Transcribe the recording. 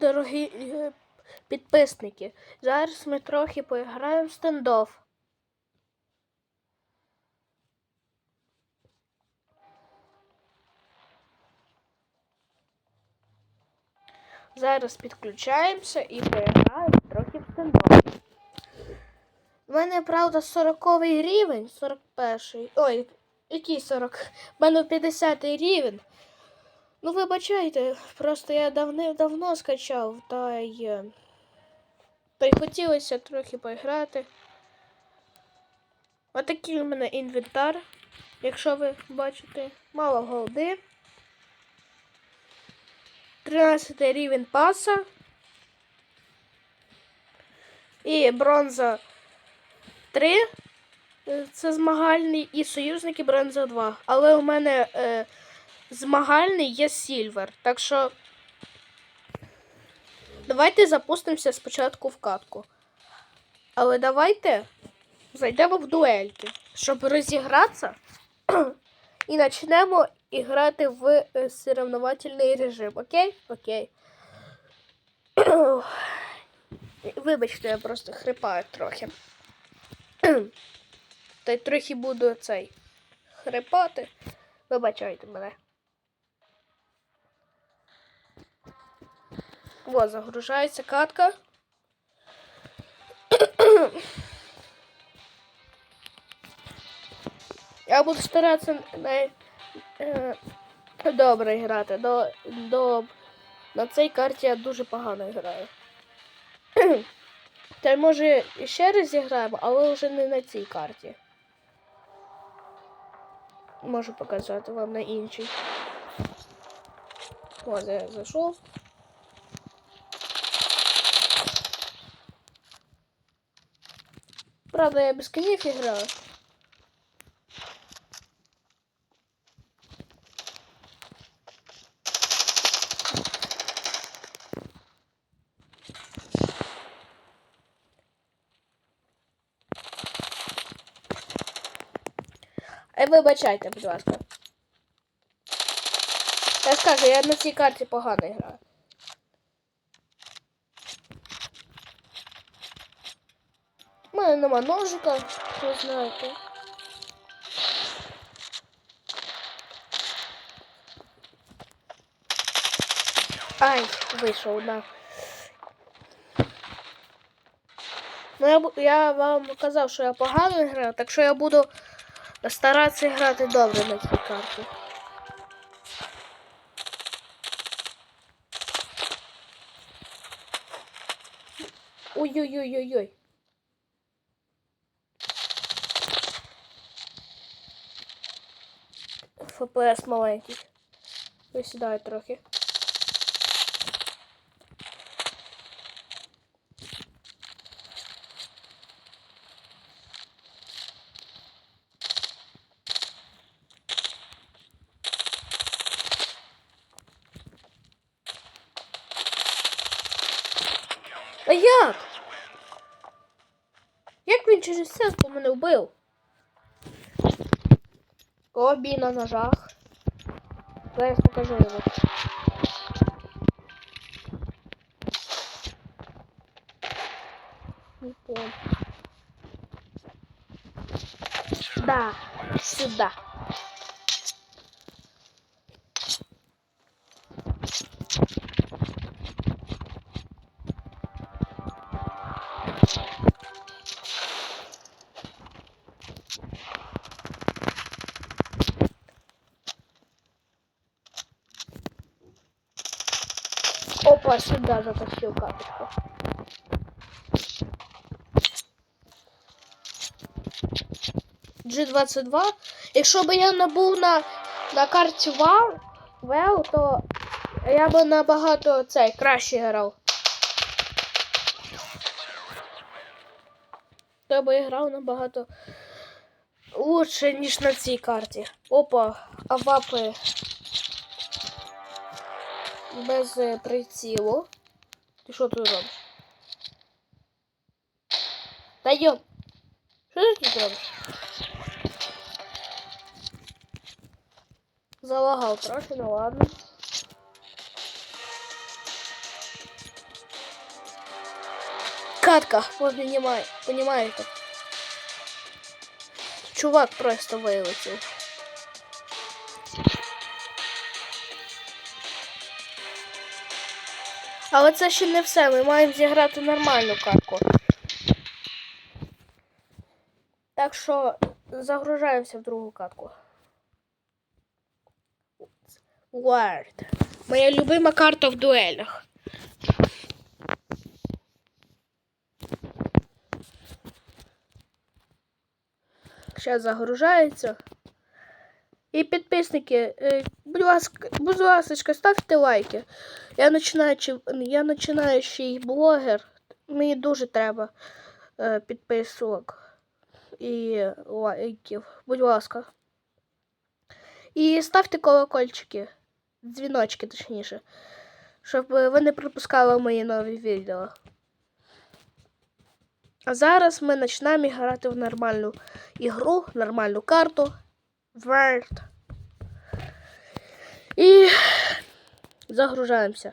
дорогі е, підписники. Зараз ми трохи поіграємо в стендофф. Зараз підключаємося і поіграємо трохи в стендофф. У мене, правда, 40 рівень, 41. Ой, який 40? У мене 50 рівень. Ну, вибачайте, просто я давним-давно скачав, та й. е, Та й хотілося трохи поіграти. Отакий у мене інвентар, якщо ви бачите, мало голди. 13 рівень паса. І бронза 3. Е, Це змагальний і союзники бронза 2. Але у мене е, змагальний є сільвер. Так що давайте запустимося спочатку в катку. Але давайте зайдемо в дуельки, щоб розігратися. І почнемо грати в е, соревновательний режим. Окей? Окей. Вибачте, я просто хрипаю трохи. Та й трохи буду цей хрипати. Вибачайте мене. О, загружається катка. Я буду старатися на, е, добре грати. До, до, на цій карті я дуже погано граю. Та може ще раз зіграємо, але вже не на цій карті. Можу показати вам на іншій. Ось я зайшов. Правда, я без конів граю. Е, вибачайте, будь ласка. Я ж кажу, я на цій карті погано граю. Мене нема ножика, ви знаєте. Ай, вийшов, да. Ну, я, я вам казав, що я погано граю, так що я буду старатися грати добре на цій карті. Ой-ой-ой-ой-ой. ФПС маленький. Висідаю трохи. А як? Як він через це мене вбив? Обі на ножах. Зараз покажу його. Не помню. Да, сюда. Опа, сюда затащил карточку. G22. Якщо б я набув на, на карті WoW, то я б набагато цей краще грав. Я би грав набагато лучше, ніж на цій карті. Опа, авапи без е, прицілу. Ти що тут робиш? Та йоп! Що ти тут робиш? Залагав трохи, ну ладно. катка, понімай, понімаєте? Чувак просто вилетів. Але це ще не все. Ми маємо зіграти нормальну катку. Так що загружаємося в другу катку. Word. Моя любима карта в дуелях. Зараз загружається. І підписники, е, будь ласка, будь ласка, ставте лайки. Я починаючий, я починаючий блогер. Мені дуже треба е, підписок і лайків. Будь ласка. І ставте колокольчики, дзвіночки, точніше, щоб ви не пропускали мої нові відео. А зараз ми починаємо грати в нормальну ігру, нормальну карту. Word. І загружаємося.